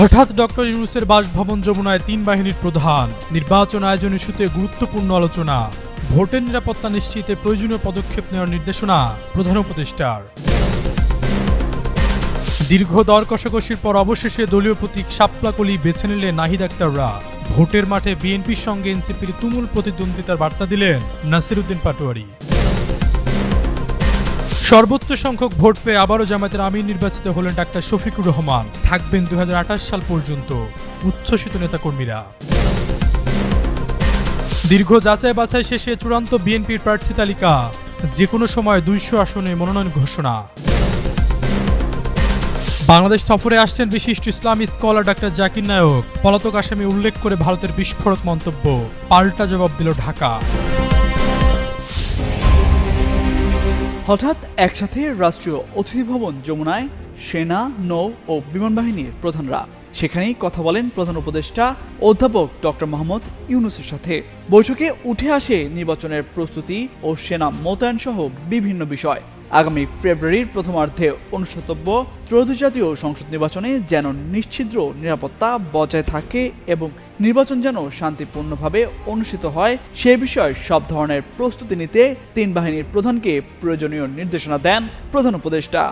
হঠাৎ ডক্টর ইউনুসের বাসভবন যমুনায় তিন বাহিনীর প্রধান। নির্বাচন আয়োজন ইস্যুতে গুরুত্বপূর্ণ আলোচনা। ভোটের নিরাপত্তা নিশ্চিতে প্রয়োজনীয় পদক্ষেপ নেওয়ার নির্দেশনা প্রধান উপদেষ্টার। দীর্ঘ দর কষাকষির পর অবশেষে দলীয় প্রতীক সাপলাকলি বেছে নিলেন নাহিদ আক্তাররা। ভোটের মাঠে বিএনপির সঙ্গে এনসিপির তুমুল প্রতিদ্বন্দ্বিতার বার্তা দিলেন নাসিরুদ্দিন পাটোয়ারি। সর্বোচ্চ সংখ্যক ভোট পেয়ে আবারও জামায়াতের আমির নির্বাচিত হলেন ডাক্তার শফিকুর রহমান। থাকবেন দু হাজার আঠাশ সাল পর্যন্ত, উচ্ছ্বসিত নেতাকর্মীরা। দীর্ঘ যাচাই বাছাই শেষে চূড়ান্ত বিএনপির প্রার্থী তালিকা যে কোনো সময় দুইশো আসনে মনোনয়ন ঘোষণা। বাংলাদেশ সফরে আসছেন বিশিষ্ট ইসলামী স্কলার ডাক্তার জাকির নায়ক। পলাতক আসামি উল্লেখ করে ভারতের বিস্ফোরক মন্তব্য, পাল্টা জবাব দিল ঢাকা। হঠাৎ একসাথে রাষ্ট্রীয় অতিথি ভবন যমুনায় সেনা, নৌ ও বিমান বাহিনীর প্রধানরা। সেখানেই কথা বলেন প্রধান উপদেষ্টা অধ্যাপক ডক্টর মোহাম্মদ ইউনুসের সাথে। বৈঠকে উঠে আসে নির্বাচনের প্রস্তুতি ও সেনা মোতায়েন সহ বিভিন্ন বিষয়। আগামী ফেব্রুয়ারির প্রথমার্ধে অনুষ্ঠিতব্য ত্রয়োদশ জাতীয় সংসদ নির্বাচনে যেন নিশ্ছিদ্র নিরাপত্তা বজায় থাকে এবং নির্বাচন যেন শান্তিপূর্ণভাবে অনুষ্ঠিত হয়, সে বিষয়ে সব ধরনের প্রস্তুতি নিতে তিন বাহিনীর প্রধানকে প্রয়োজনীয় নির্দেশনা দেন প্রধান উপদেষ্টা।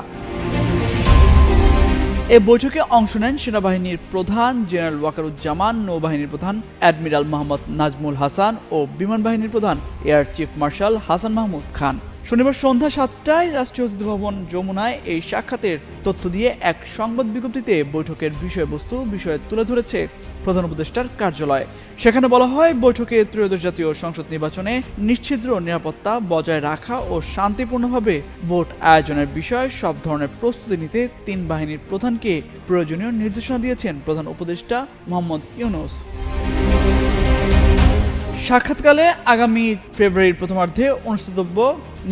এ বৈঠকে অংশ নেন সেনাবাহিনীর প্রধান জেনারেল ওয়াকারুজ্জামান, নৌবাহিনীর প্রধান অ্যাডমিরাল মোহাম্মদ নাজমুল হাসান ও বিমান বাহিনীর প্রধান air chief marshal Hasan Mahmud Khan. শনিবার সন্ধ্যা সাতটায় রাষ্ট্রীয় অতিথি ভবন যমুনায় এই সাক্ষাতের তথ্য দিয়ে এক সংবাদ বিজ্ঞপ্তিতে বৈঠকের বিষয়বস্তু বিষয়ে তুলে ধরেছে প্রধান উপদেষ্টার কার্যালয়। সেখানে বলা হয়, বৈঠকে ত্রয়োদশ জাতীয় সংসদ নির্বাচনে নিশ্চিদ্র নিরাপত্তা বজায় রাখা ও শান্তিপূর্ণভাবে ভোট আয়োজনের বিষয়ে সব ধরনের প্রস্তুতি নিতে তিন বাহিনীর প্রধানকে প্রয়োজনীয় নির্দেশনা দিয়েছেন প্রধান উপদেষ্টা মোহাম্মদ ইউনুস। সাক্ষাৎকালে আগামী ফেব্রুয়ারির প্রথমার্ধে অনুষ্ঠিতব্য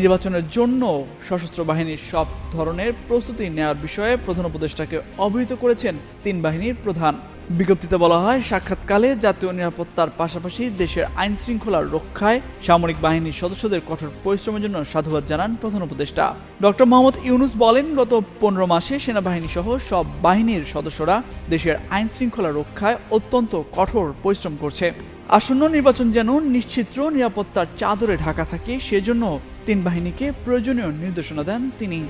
নির্বাচনের জন্য সশস্ত্র বাহিনীর সব ধরনের প্রস্তুতি নেওয়ার বিষয়ে প্রধান উপদেষ্টাকে অবহিত করেছেন তিন বাহিনীর প্রধান। বিজ্ঞপ্তিতে বলা হয়, সাক্ষাৎকালে জাতীয় নিরাপত্তার পাশাপাশি দেশের আইন শৃঙ্খলার রক্ষায় সামরিক বাহিনীর সদস্যদের কঠোর পরিশ্রমের জন্য সাধুবাদ জানান প্রধান উপদেষ্টা। ডক্টর মোহাম্মদ ইউনুস বলেন, গত পনেরো মাসে সেনাবাহিনী সহ সব বাহিনীর সদস্যরা দেশের আইন শৃঙ্খলা রক্ষায় অত্যন্ত কঠোর পরিশ্রম করছে। আসন্ন নির্বাচন যেন নিশ্চিত্র নিরাপত্তার চাদরে ঢাকা থাকে, সেজন্য তিন বাহিনীকে প্রয়োজনীয় নির্দেশনা দেন তিনি।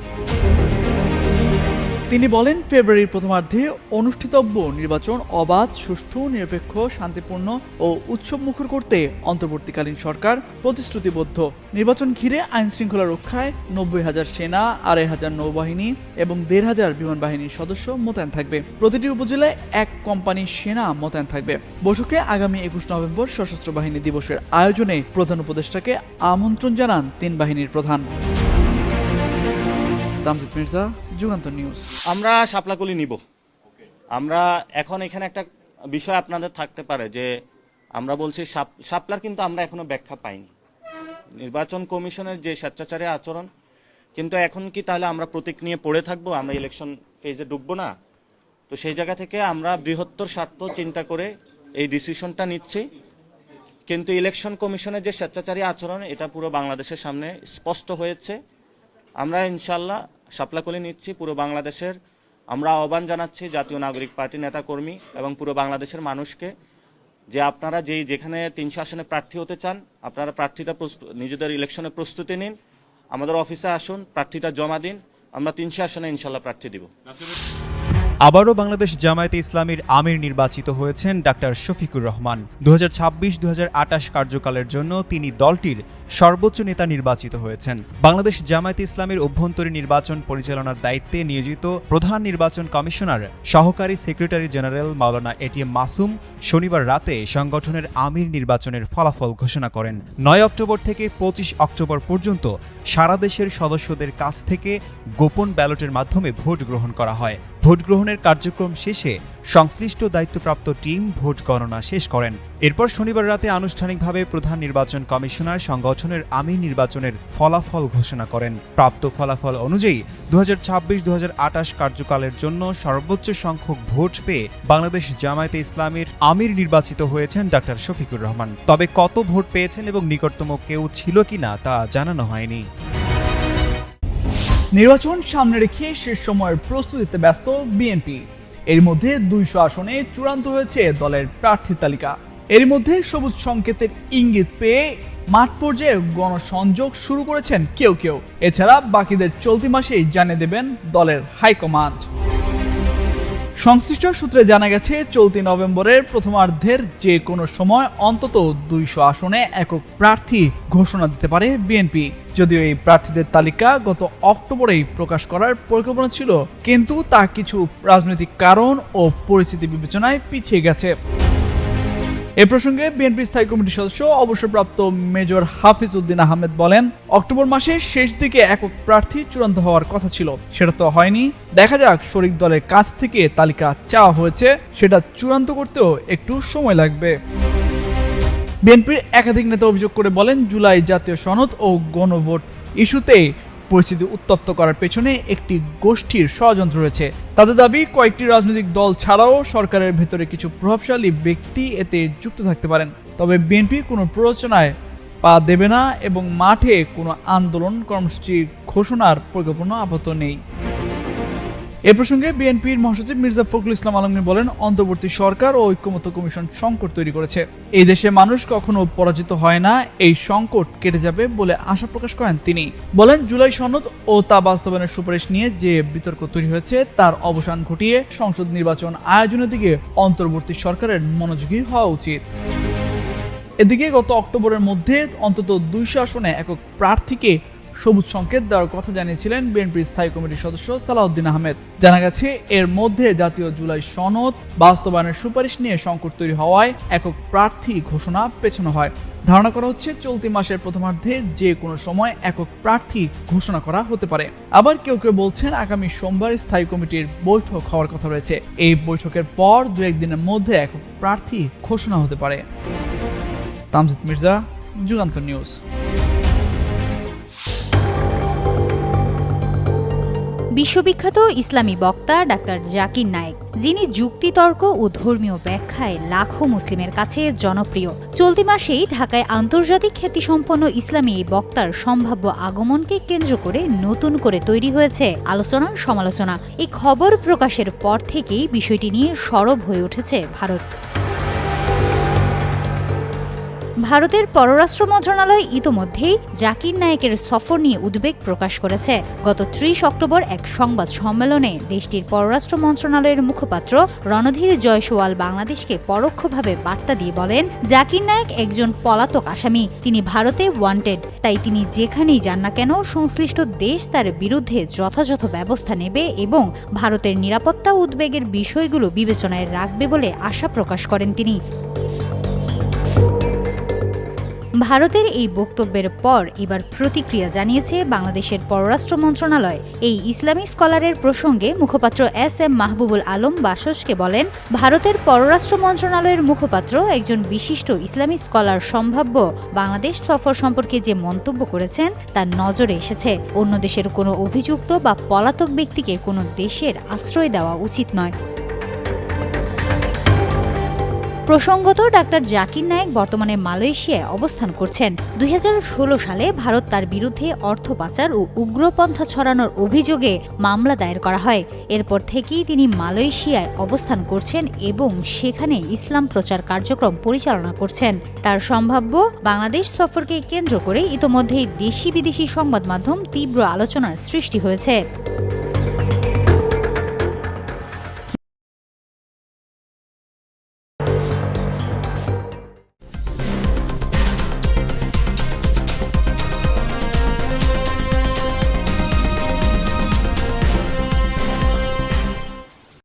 তিনি বলেন, ফেব্রুয়ারির প্রথমার্ধে অনুষ্ঠিতব্য নির্বাচন অবাধ, সুষ্ঠু, নিরপেক্ষ, শান্তিপূর্ণ ও উৎসব মুখর করতে অন্তর্বর্তীকালীন সরকার প্রতিশ্রুতিবদ্ধ। নির্বাচন ঘিরে আইন শৃঙ্খলা রক্ষায় নব্বই হাজার সেনা, আড়াই হাজার নৌবাহিনী এবং দেড় হাজার বিমান বাহিনীর সদস্য মোতায়েন থাকবে। প্রতিটি উপজেলায় এক কোম্পানি সেনা মোতায়েন থাকবে। বৈঠকে আগামী একুশ নভেম্বর সশস্ত্র বাহিনী দিবসের আয়োজনে প্রধান উপদেষ্টাকে আমন্ত্রণ জানান তিন বাহিনীর প্রধান। তামজিদ মির্জা, যুগান্ত নিউজ। আমরা শাপলাকলি নিব। আমরা এখন এখানে একটা বিষয় আপনাদের থাকতে পারে যে আমরা বলছি শাপ- শাপলার কিন্তু আমরা এখনও ব্যাখ্যা পাইনি। নির্বাচন কমিশনের যে স্বেচ্ছাচারী আচরণ, কিন্তু এখন কি তাহলে আমরা প্রতীক নিয়ে পড়ে থাকব? আমরা ইলেকশন ফেজে ঢুকবো না? তো সেই জায়গা থেকে আমরা বৃহত্তর স্বার্থ চিন্তা করে এই ডিসিশনটা নিচ্ছি। কিন্তু ইলেকশন কমিশনের যে স্বেচ্ছাচারী আচরণ, এটা পুরো বাংলাদেশের সামনে স্পষ্ট হয়েছে। আমরা ইনশাল্লাহ সাপ্লা সাপলাকলি নিচ্ছি পুরো বাংলাদেশের। আমরা আহ্বান জানাচ্ছি জাতীয় নাগরিক পার্টি নেতাকর্মী এবং পুরো বাংলাদেশের মানুষকে যে আপনারা যেই যেখানে তিনশো আসনে প্রার্থী হতে চান, আপনারা প্রার্থীটা নিজেদের ইলেকশনে প্রস্তুতি নিন। আমাদের অফিসে আসুন প্রার্থীটা জমা দিন। আমরা তিনশো আসনে ইনশাল্লাহ প্রার্থী দিব। আবারও বাংলাদেশ জামায়াতে ইসলামীর আমির নির্বাচিত হয়েছেন ডাক্তার শফিকুর রহমান। দু হাজার কার্যকালের জন্য তিনি দলটির সর্বোচ্চ নেতা নির্বাচিত হয়েছেন। বাংলাদেশ জামায়াতে ইসলামের অভ্যন্তরীণ নির্বাচন পরিচালনার দায়িত্বে নিয়োজিত প্রধান নির্বাচন কমিশনার, সহকারী secretary general Maulana ATM Masum শনিবার রাতে সংগঠনের আমির নির্বাচনের ফলাফল ঘোষণা করেন। নয় অক্টোবর থেকে পঁচিশ অক্টোবর পর্যন্ত সারা দেশের সদস্যদের কাছ থেকে গোপন ব্যালটের মাধ্যমে ভোট গ্রহণ করা হয়। ভোট গ্রহণের কার্যক্রম শেষে সংশ্লিষ্ট দায়িত্বপ্রাপ্ত টিম ভোট গণনা শেষ করেন। এরপর শনিবার রাতে আনুষ্ঠানিকভাবে প্রধান নির্বাচন কমিশনার সংগঠনের আমির নির্বাচনের ফলাফল ঘোষণা করেন। প্রাপ্ত ফলাফল অনুযায়ী দু হাজার কার্যকালের জন্য সর্বোচ্চ সংখ্যক ভোট পেয়ে বাংলাদেশ জামায়াতে ইসলামের আমির নির্বাচিত হয়েছেন ডাক্তার শফিকুর রহমান। তবে কত ভোট পেয়েছেন এবং নিকটতম কেউ ছিল কিনা তা জানানো হয়নি। নির্বাচন সামনে রেখে শেষ সময়ের প্রস্তুতিতে ব্যস্ত বিএনপি। এর মধ্যে দুইশো আসনে চূড়ান্ত হয়েছে দলের প্রার্থী তালিকা। এর মধ্যে সবুজ সংকেতের ইঙ্গিত পেয়ে মাঠ পর্যায়ে গণসংযোগ শুরু করেছেন কেউ কেউ। এছাড়া বাকিদের চলতি মাসেই জানিয়ে দেবেন দলের হাইকমান্ড। সংশ্লিষ্ট সূত্রে জানা গেছে, চলতি নভেম্বরের প্রথমার্ধের যে কোনো সময় অন্তত দুইশো আসনে একক প্রার্থী ঘোষণা দিতে পারে বিএনপি। যদিও এই প্রার্থীদের তালিকা গত অক্টোবরেই প্রকাশ করার পরিকল্পনা ছিল, কিন্তু তা কিছু রাজনৈতিক কারণ ও পরিস্থিতি বিবেচনায় পিছিয়ে গেছে। এ প্রসঙ্গে বিএনপি স্থায়ী কমিটির সদস্য, অবসরপ্রাপ্ত মেজর হাফিজ উদ্দিন আহমেদ বলেন, অক্টোবর মাসের শেষ দিকে একক প্রার্থী চূড়ান্ত হওয়ার কথা ছিল। সেটা তো হয়নি। দেখা যাক শরিক দলের কাছ থেকে তালিকা চাওয়া হয়েছে, সেটা চূড়ান্ত করতেও একটু সময় লাগবে। বিএনপির একাধিক নেতা অভিযোগ করে বলেন, জুলাই জাতীয় সনদ ও গণভোট ইস্যুতে পরিস্থিতি উত্তপ্ত করার পেছনে একটি গোষ্ঠীর ষড়যন্ত্র রয়েছে। তাদের দাবি, কয়েকটি রাজনৈতিক দল ছাড়াও সরকারের ভেতরে কিছু প্রভাবশালী ব্যক্তি এতে যুক্ত থাকতে পারেন। তবে বিএনপি কোনো প্ররোচনায় পা দেবে না এবং মাঠে কোনো আন্দোলন কর্মসূচির ঘোষণার পরিকল্পনা আপাতত নেই। এ প্রসঙ্গে বিএনপির মহাসচিব মির্জা ফখরুল ইসলাম আলমগীর বলেন, অন্তর্বর্তী সরকার ও ঐক্যমত্য কমিশন সংকট তৈরি করেছে। এই দেশে মানুষ কখনো পরাজিত হয় না, এই সংকট কেটে যাবে বলে আশা প্রকাশ করেন তিনি। বলেন, জুলাই সনদ ও তা বাস্তবায়নের সুপারিশ নিয়ে যে বিতর্ক তৈরি হয়েছে, তার অবসান ঘটিয়ে সংসদ নির্বাচন আয়োজনের দিকে অন্তর্বর্তী সরকারের মনোযোগী হওয়া উচিত। এদিকে গত অক্টোবরের মধ্যে অন্তত দুইশো আসনে একক প্রার্থীকে সবুজ সংকেত দেওয়ার কথা জানিয়েছিলেন বিএনপির স্থায়ী কমিটির সদস্য সালাউদ্দিন আহমেদ। জানা গেছে, এর মধ্যে জাতীয় জুলাই সনদ বাস্তবায়নের সুপারিশ নিয়ে সংকট তৈরি হওয়ায় একক প্রার্থী ঘোষণা পেছানো হয়। ধারণা করা হচ্ছে, চলতি মাসের প্রথমার্ধে যে কোনো সময় একক প্রার্থী ঘোষণা করা হতে পারে। আবার কেউ কেউ বলছেন, আগামী সোমবার স্থায়ী কমিটির বৈঠক হওয়ার কথা রয়েছে। এই বৈঠকের পর দু একদিনের মধ্যে একক প্রার্থী ঘোষণা হতে পারে। তামজিদ মির্জা যুগান্ত নিউজ। বিশ্ববিখ্যাত ইসলামী বক্তা ডাক্তার জাকির নায়েক, যিনি যুক্তিতর্ক ও ধর্মীয় ব্যাখ্যায় লাখো মুসলিমের কাছে জনপ্রিয়। চলতি মাসেই ঢাকায় আন্তর্জাতিক খ্যাতিসম্পন্ন ইসলামী এই বক্তার সম্ভাব্য আগমনকে কেন্দ্র করে নতুন করে তৈরি হয়েছে আলোচনা সমালোচনা। এই খবর প্রকাশের পর থেকেই বিষয়টি নিয়ে সরব হয়ে উঠেছে ভারত। ভারতের পররাষ্ট্র মন্ত্রণালয় ইতোমধ্যেই জাকির নায়েকের সফর নিয়ে উদ্বেগ প্রকাশ করেছে। গত ত্রিশ অক্টোবর এক সংবাদ সম্মেলনে দেশটির পররাষ্ট্র মন্ত্রণালয়ের মুখপাত্র রণধীর জয়সওয়াল বাংলাদেশকে পরোক্ষভাবে বার্তা দিয়ে বলেন, জাকির নায়েক একজন পলাতক আসামি। তিনি ভারতে ওয়ান্টেড তাই তিনি যেখানেই যান না কেন, সংশ্লিষ্ট দেশ তার বিরুদ্ধে যথাযথ ব্যবস্থা নেবে এবং ভারতের নিরাপত্তা উদ্বেগের বিষয়গুলো বিবেচনায় রাখবে বলে আশা প্রকাশ করেন তিনি। ভারতের এই বক্তব্যের পর এবার প্রতিক্রিয়া জানিয়েছে বাংলাদেশের পররাষ্ট্র মন্ত্রণালয়। এই ইসলামী স্কলারের প্রসঙ্গে মুখপাত্র এস এম মাহবুবুল আলম বাসসকে বলেন, ভারতের পররাষ্ট্র মন্ত্রণালয়ের মুখপাত্র একজন বিশিষ্ট ইসলামী স্কলার সম্ভাব্য বাংলাদেশ সফর সম্পর্কে যে মন্তব্য করেছেন, তার নজরে এসেছে। অন্য দেশের কোনো অভিযুক্ত বা পলাতক ব্যক্তিকে কোনো দেশের আশ্রয় দেওয়া উচিত নয়। প্রসঙ্গত, ডাক্তার জাকির নায়েক বর্তমানে মালয়েশিয়ায় অবস্থান করছেন। দুই হাজার ষোলো সালে ভারত তার বিরুদ্ধে অর্থ পাচার ও উগ্রপন্থা ছড়ানোর অভিযোগে মামলা দায়ের করা হয়। এরপর থেকেই তিনি মালয়েশিয়ায় অবস্থান করছেন এবং সেখানে ইসলাম প্রচার কার্যক্রম পরিচালনা করছেন। তার সম্ভাব্য বাংলাদেশ সফরকে কেন্দ্র করে ইতোমধ্যেই দেশি বিদেশি সংবাদ মাধ্যম তীব্র আলোচনার সৃষ্টি হয়েছে।